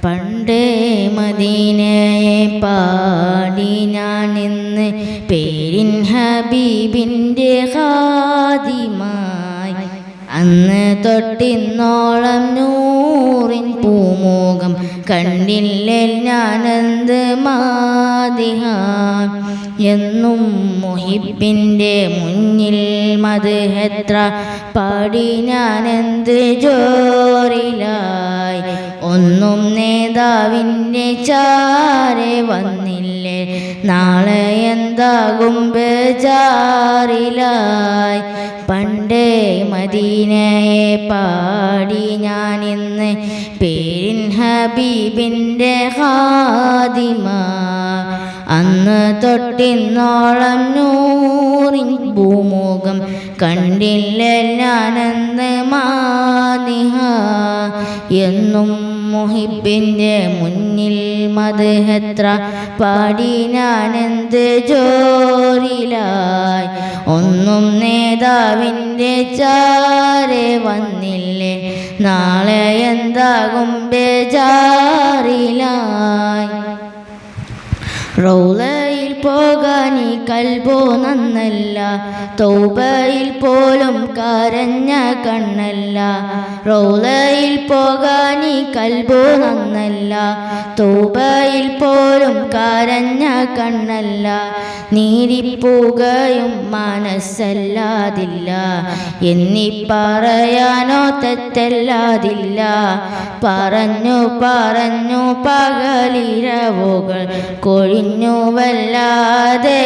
പണ്ടേ മദീനയെ പാടി ഞാൻ ഇന്ന് പേരിൻ ഹബീബിന്റെ ഹാദിമായി അന്ന് തൊട്ടിന്നോളം നൂറിൻ പൂമുഖം കണ്ടില്ലേ ഞാനെന്ത് മാതിഹ. എന്നും മുഹിബിന്റെ മുന്നിൽ മത് എത്ര പാടി ഞാനെന്ത് ജോറിലായി ഒന്നും നേതാവിന്റെ ചാരെ വന്നില്ലേ? നാളെ എന്താകും ബേജാറിലായി. പണ്ടേ മദീനയെ പാടി ഞാനിന്ന് പേരിൻ ഹബീബിന്റെ ഹാദിമ. അന്ന് തൊട്ടിന്നോളം നൂറിൻ ഭൂമുഖം കണ്ടില്ല ഞാനെന്ന് മാനിഹ. എന്നും മുഹിബിന്റെ മുന്നിൽ മധുഹത്ര പാടി ഞാനെന്ത് ജോറിലായി? ഒന്നും നേതാവിന്റെ ചാരെ വന്നില്ലേ? നാളെ എന്താകും ബേജാറിലായി? റൗലയിൽ പോകാൻ ഈ കൽബോ നന്നല്ല. തൗബയിൽ പോലും കരഞ്ഞ കണ്ണല്ല. റൗലയിൽ പോകാൻ ഈ കൽബോ നന്നല്ല. തൗബയിൽ പോലും കരഞ്ഞ കണ്ണല്ല. നീരിപ്പുകയും മനസ്സല്ലാതില്ല. എന്നി പറയാനോ തെറ്റല്ലാതില്ല. പറഞ്ഞു പറഞ്ഞു പകലിരവുകൾ കൊഴിഞ്ഞു വല്ലാതെ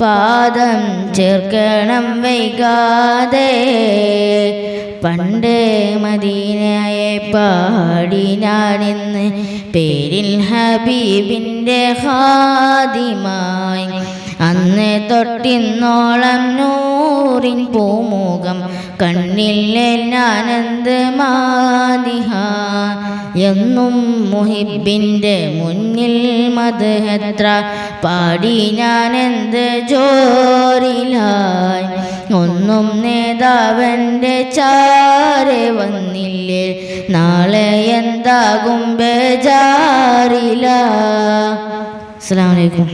പാദം ചേർക്കണം വൈകാതെ. പണ്ട് മദീനയെ പാടിനാണിന്ന് പേരിൽ ഹബീബിന്റെ ഹാദിമായി. അന്ന് തൊട്ടിന്നോളം നൂറിൻ പൂമുഖം ഞാനെന്ത് എന്നും മുഹിബിന്റെ മുന്നിൽ മധുഹത്ര. പാടി ഞാനെന്ത് ജോറിലായി. ഒന്നും നേതാവന്റെ ചാരെ വന്നില്ലേ. നാളെ എന്താകും ബേജാറില. അസ്സാം വലൈക്കും